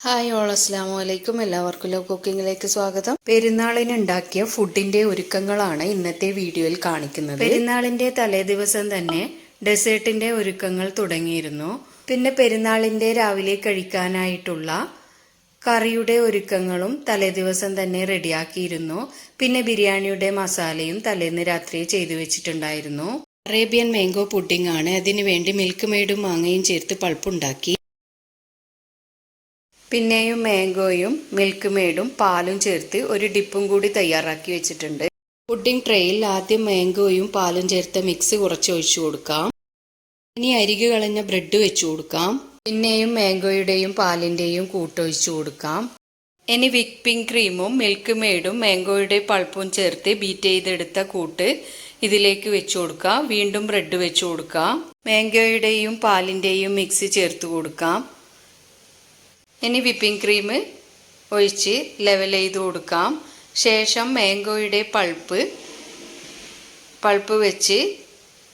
Hi all അസ്സാം വലൈക്കും എല്ലാവർക്കും ലോ കുക്കിങ്ങിലേക്ക് സ്വാഗതം. പെരുന്നാളിന് ഉണ്ടാക്കിയ ഫുഡിന്റെ ഒരുക്കങ്ങളാണ് ഇന്നത്തെ വീഡിയോയിൽ കാണിക്കുന്നത്. പെരുന്നാളിന്റെ തലേ ദിവസം തന്നെ ഡെസേർട്ടിന്റെ ഒരുക്കങ്ങൾ തുടങ്ങിയിരുന്നു. പിന്നെ പെരുന്നാളിന്റെ രാവിലെ കഴിക്കാനായിട്ടുള്ള കറിയുടെ ഒരുക്കങ്ങളും തലേദിവസം തന്നെ റെഡിയാക്കിയിരുന്നു. പിന്നെ ബിരിയാണിയുടെ മസാലയും തലേന്ന് രാത്രി ചെയ്തു വെച്ചിട്ടുണ്ടായിരുന്നു. അറേബ്യൻ മാംഗോ പുഡിംഗ് ആണ്. അതിനുവേണ്ടി മിൽക്ക് മെയ്ഡും മാങ്ങയും ചേർത്ത് പൾപ്പുണ്ടാക്കി. പിന്നെയും മാംഗോയും മിൽക്ക് മെയ്ഡും പാലും ചേർത്ത് ഒരു ഡിപ്പും കൂടി തയ്യാറാക്കി വെച്ചിട്ടുണ്ട്. പുഡിംഗ് ട്രേയിൽ ആദ്യം മാംഗോയും പാലും ചേർത്ത മിക്സ് കുറച്ച് ഒഴിച്ചു കൊടുക്കാം. ഇനി അരികു കളഞ്ഞ ബ്രെഡ് വെച്ചു കൊടുക്കാം. പിന്നെയും മാംഗോയുടെയും പാലിന്റെയും കൂട്ടൊഴിച്ചു കൊടുക്കാം. ഇനി വിപ്പിംഗ് ക്രീമും മിൽക്ക് മെയ്ഡും മാംഗോയുടെ പൾപ്പും ചേർത്ത് ബീറ്റ് ചെയ്തെടുത്ത കൂട്ട് ഇതിലേക്ക് വെച്ചു കൊടുക്കാം. വീണ്ടും ബ്രെഡ് വെച്ചു കൊടുക്കാം. മാംഗോയുടെയും പാലിന്റെയും മിക്സ് ചേർത്ത് കൊടുക്കാം. ഇനി വിപ്പിംഗ് ക്രീം ഒഴിച്ച് ലെവൽ ചെയ്ത് കൊടുക്കാം. ശേഷം മാംഗോയുടെ പൾപ്പ് പൾപ്പ് വെച്ച്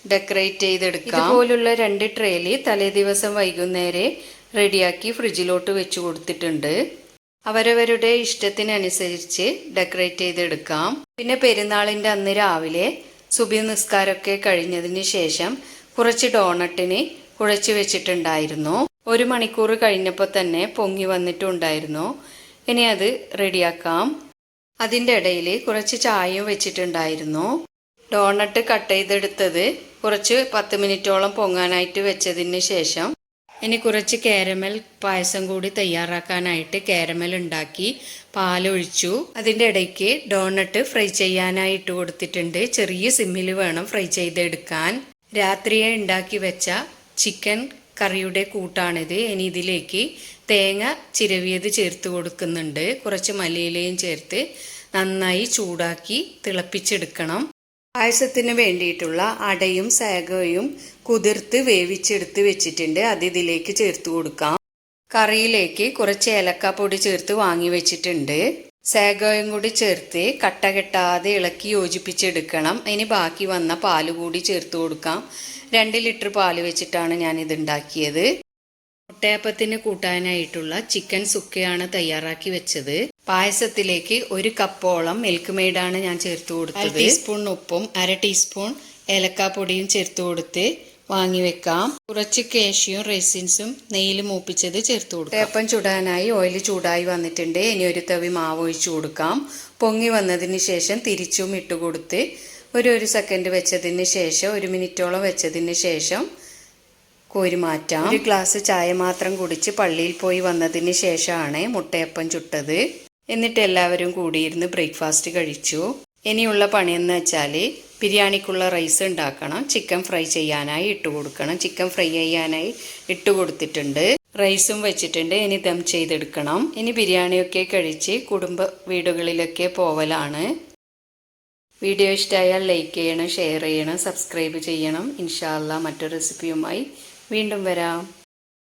ഡെക്കറേറ്റ് ചെയ്തെടുക്കാം. ഇതുപോലുള്ള രണ്ട് ട്രേയിൽ തലേ ദിവസം വൈകുന്നേരം റെഡിയാക്കി ഫ്രിഡ്ജിലോട്ട് വെച്ച് കൊടുത്തിട്ടുണ്ട്. അവരവരുടെ ഇഷ്ടത്തിനനുസരിച്ച് ഡെക്കറേറ്റ് ചെയ്തെടുക്കാം. പിന്നെ പെരുന്നാളിന്റെ അന്ന് രാവിലെ സുബി നിസ്കാരമൊക്കെ കഴിഞ്ഞതിന് ശേഷം കുറച്ച് ഡോണട്ടിന് കുഴച്ച് വെച്ചിട്ടുണ്ടായിരുന്നു. ഒരു മണിക്കൂർ കഴിഞ്ഞപ്പോൾ തന്നെ പൊങ്ങി വന്നിട്ടുണ്ടായിരുന്നു. ഇനി അത് റെഡിയാക്കാം. അതിന്റെ ഇടയിൽ കുറച്ച് ചായയും വെച്ചിട്ടുണ്ടായിരുന്നു. ഡോണട്ട് കട്ട് ചെയ്തെടുത്തത് കുറച്ച് പത്ത് മിനിറ്റോളം പൊങ്ങാനായിട്ട് വെച്ചതിന് ശേഷം ഇനി കുറച്ച് കാരമൽ പായസം കൂടി തയ്യാറാക്കാനായിട്ട് കാരമൽ ഉണ്ടാക്കി പാലൊഴിച്ചു. അതിന്റെ ഇടയ്ക്ക് ഡോണട്ട് ഫ്രൈ ചെയ്യാനായിട്ട് കൊടുത്തിട്ടുണ്ട്. ചെറിയ സിമ്മിൽ വേണം ഫ്രൈ ചെയ്തെടുക്കാൻ. രാത്രിയെ ഉണ്ടാക്കി വെച്ച ചിക്കൻ കറിയുടെ കൂട്ടാണിത്. ഇനി ഇതിലേക്ക് തേങ്ങ ചിരവിയത് ചേർത്ത് കൊടുക്കുന്നുണ്ട്. കുറച്ച് മല്ലിയിലയും ചേർത്ത് നന്നായി ചൂടാക്കി തിളപ്പിച്ചെടുക്കണം. പായസത്തിന് വേണ്ടിയിട്ടുള്ള അടയും സേകയും കുതിർത്ത് വേവിച്ചെടുത്ത് വെച്ചിട്ടുണ്ട്. അത് ഇതിലേക്ക് ചേർത്ത് കൊടുക്കാം. കറിയിലേക്ക് കുറച്ച് ഏലക്കാപ്പൊടി ചേർത്ത് വാങ്ങി വെച്ചിട്ടുണ്ട്. സേഗയും കൂടി ചേർത്ത് കട്ട കെട്ടാതെ ഇളക്കി യോജിപ്പിച്ചെടുക്കണം. ഇനി ബാക്കി വന്ന പാൽ കൂടി ചേർത്ത് കൊടുക്കാം. രണ്ട് ലിറ്റർ പാൽ വെച്ചിട്ടാണ് ഞാൻ ഇത് ഉണ്ടാക്കിയത്. മുട്ടയപ്പത്തിന് കൂട്ടാനായിട്ടുള്ള ചിക്കൻ സുക്കയാണ് തയ്യാറാക്കി വെച്ചത്. പായസത്തിലേക്ക് ഒരു കപ്പോളം മിൽക്ക് മെയ്ഡാണ് ഞാൻ ചേർത്ത് കൊടുത്തത്. ടീസ്പൂൺ ഉപ്പും അര ടീസ്പൂൺ ഏലക്കാപ്പൊടിയും ചേർത്ത് കൊടുത്ത് വാങ്ങി വെക്കാം. കുറച്ച് കേഷ്യും റെസിൻസും നെയ്യിൽ മൂപ്പിച്ചത് ചേർത്ത് കൊടുക്കാം. ഏപ്പം ചുടാനായി ഓയിൽ ചൂടായി വന്നിട്ടുണ്ട്. ഇനി ഒരു തവി മാവ് ഒഴിച്ചു കൊടുക്കാം. പൊങ്ങി വന്നതിന് ശേഷം തിരിച്ചും ഇട്ട് കൊടുത്ത് ഒരു ഒരു സെക്കൻഡ് വെച്ചതിന് ശേഷം ഒരു മിനിറ്റോളം വെച്ചതിന് ശേഷം കോരി മാറ്റാം. ഒരു ഗ്ലാസ് ചായ മാത്രം കുടിച്ച് പള്ളിയിൽ പോയി വന്നതിന് ശേഷമാണ് മുട്ടയപ്പം ചുട്ടത്. എന്നിട്ട് എല്ലാവരും കൂടിയിരുന്ന് ബ്രേക്ക്ഫാസ്റ്റ് കഴിച്ചു. ഇനിയുള്ള പണിയെന്ന് വെച്ചാൽ ബിരിയാണിക്കുള്ള റൈസ് ഉണ്ടാക്കണം ചിക്കൻ ഫ്രൈ ചെയ്യാനായി ഇട്ട് കൊടുക്കണം ചിക്കൻ ഫ്രൈ ചെയ്യാനായി ഇട്ട് കൊടുത്തിട്ടുണ്ട്. റൈസും വെച്ചിട്ടുണ്ട് ഇനി ദം ചെയ്തെടുക്കണം. ഇനി ബിരിയാണിയൊക്കെ കഴിച്ച് കുടുംബ വീടുകളിലൊക്കെ പോവലാണ്. വീഡിയോ ഇഷ്ടമായാൽ ലൈക്ക് ചെയ്യണം ഷെയർ ചെയ്യണം സബ്സ്ക്രൈബ് ചെയ്യണം. ഇൻഷാല്ല മറ്റൊരു റെസിപ്പിയുമായി വീണ്ടും വരാം.